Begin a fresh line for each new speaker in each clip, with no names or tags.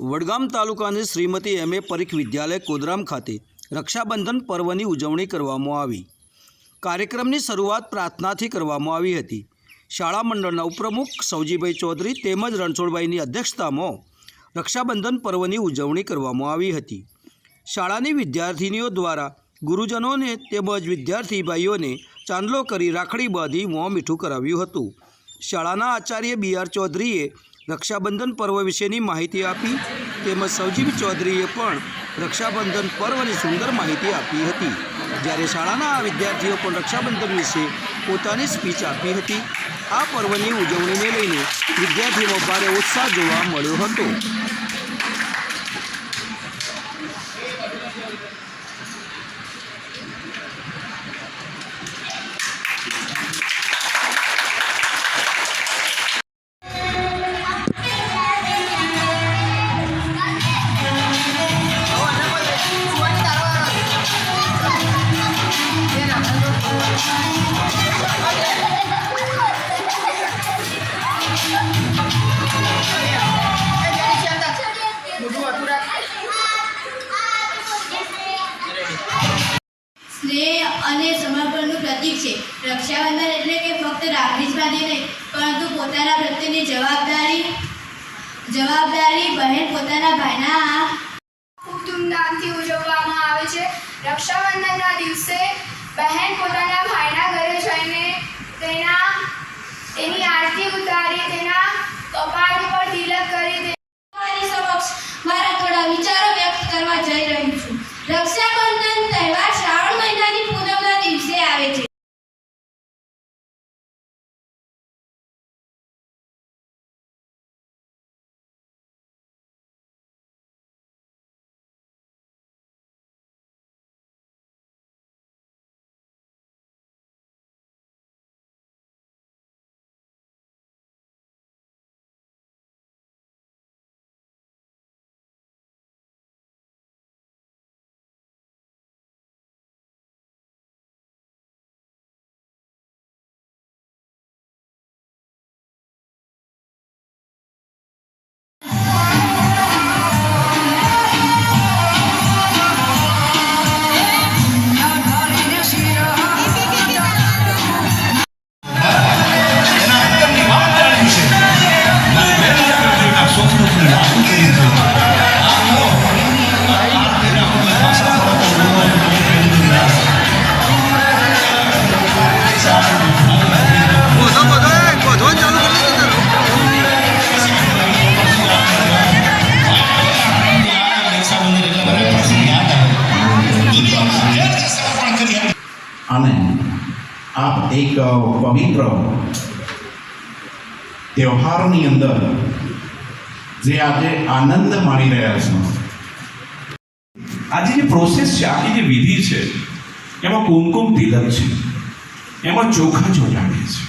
વડગામ તાલુકાની શ્રીમતી એમ. એ. પરીખ વિદ્યાલય કોદરામ ખાતે રક્ષાબંધન પર્વની ઉજવણી કરવામાં આવી. કાર્યક્રમની શરૂઆત પ્રાર્થનાથી કરવામાં આવી હતી. શાળા મંડળના ઉપપ્રમુખ સૌજીભાઈ ચૌધરી તેમજ રણછોડભાઈની અધ્યક્ષતામાં રક્ષાબંધન પર્વની ઉજવણી કરવામાં આવી હતી. શાળાની વિદ્યાર્થિનીઓ દ્વારા ગુરુજનોને તેમજ વિદ્યાર્થી ભાઈઓને ચાંદલો કરી રાખડી બાંધી મોં મીઠું કરાવ્યું હતું. શાળાના આચાર્ય બી. આર. ચૌધરીએ રક્ષાબંધન પર્વ વિશેની માહિતી આપી તેમજ સૌજીવ ચૌધરીએ પણ રક્ષાબંધન પર્વની સુંદર માહિતી આપી હતી. જ્યારે શાળાના આ વિદ્યાર્થીઓ પણ રક્ષાબંધન વિશે પોતાની સ્પીચ આપી હતી. આ પર્વની ઉજવણીને લઈને વિદ્યાર્થીઓમાં ભારે ઉત્સાહ જોવા મળ્યો હતો.
રક્ષાબંધન એટલે કે ફક્ત રાખડી જ બાંધી નહીં, પરંતુ પોતાના પ્રત્યેની જવાબદારી જવાબદારી બહેન પોતાના ભાઈના
ખૂબ ધૂમધામથી ઉજવવામાં આવે છે. રક્ષાબંધનના દિવસે બહેન પોતાના ભાઈના ઘરે જઈને તેના, તેની આરતી ઉતારી, તેના કપાળ
અને આપ એક પવિત્ર તહેવારની અંદર જે આજે આનંદ માણી રહ્યા છો.
આજે જે પ્રોસેસ છે, આખી જે વિધિ છે, એમાં કુમકુમ તિલક છે. એમાં ચોખા ચોજાડે છે.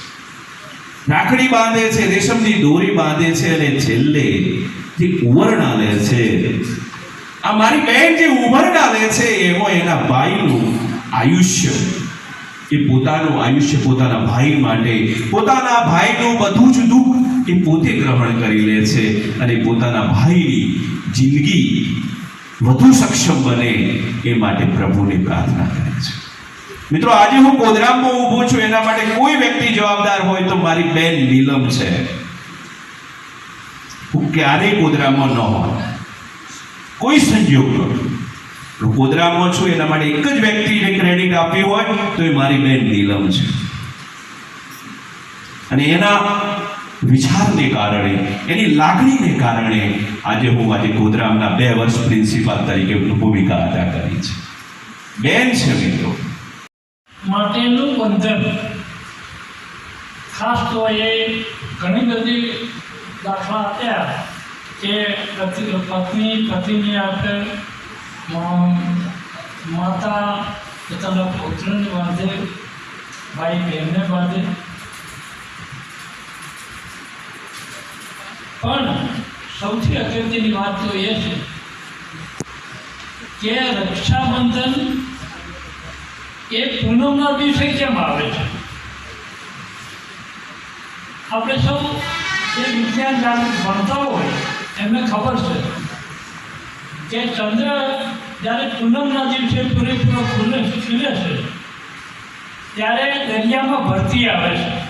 રાખડી બાંધે છે, રેશમની દોરી બાંધે છે અને છેલ્લે જે ઉવરણા લે છે આ મારી બહેન જે ઉવરણા લે છે એમાં એના ભાઈનું આયુષ્ય. એ પોતાનું આયુષ્ય પોતાના ભાઈ માટે, પોતાના ભાઈનું બધું જ દુઃખ એ પોતે ગ્રહણ કરી લે છે અને પોતાના ભાઈની જિંદગી વધુ સક્ષમ બને એ માટે પ્રભુની પ્રાર્થના કરે છે. મિત્રો, આજે હું ગોધરામમાં ઊભો છું, એના માટે કોઈ વ્યક્તિ જવાબદાર હોય તો મારી બેન નીલમ છે. હું ક્યારેય કોદરામાં ન હોય કોઈ સંજોગ હું ગોધરામાં છું, એના માટે એક જ વ્યક્તિને ક્રેડિટ આપ્યું હોય તો એ મારી બેન નીલમ છે. અને એના વિચારને કારણે, એની લાગણીને કારણે આજે હું આજે ગોધરામના બે વર્ષ પ્રિન્સિપાલ તરીકે ભૂમિકા અદા કરી છે. બેન છે મિત્રો.
માટેનું બંધન. ખાસ તો એ ઘણી બધી દાખલા આપ્યા. કે પત્ની પતિની આગળ માતા પોતાના પુત્રને બાંધે, ભાઈ બહેનને બાંધે. પણ સૌથી અગત્યની વાત તો એ છે કે રક્ષાબંધન એ પૂનમના દિવસે કેમ આવે છે? આપણે સૌ જે વિજ્ઞાન જાગૃત ભણતા હોય એમને ખબર છે કે ચંદ્ર જ્યારે પૂનમના દિવસે પૂરેપૂરો ખુલે ખીલે છે, ત્યારે દરિયામાં ભરતી આવે છે.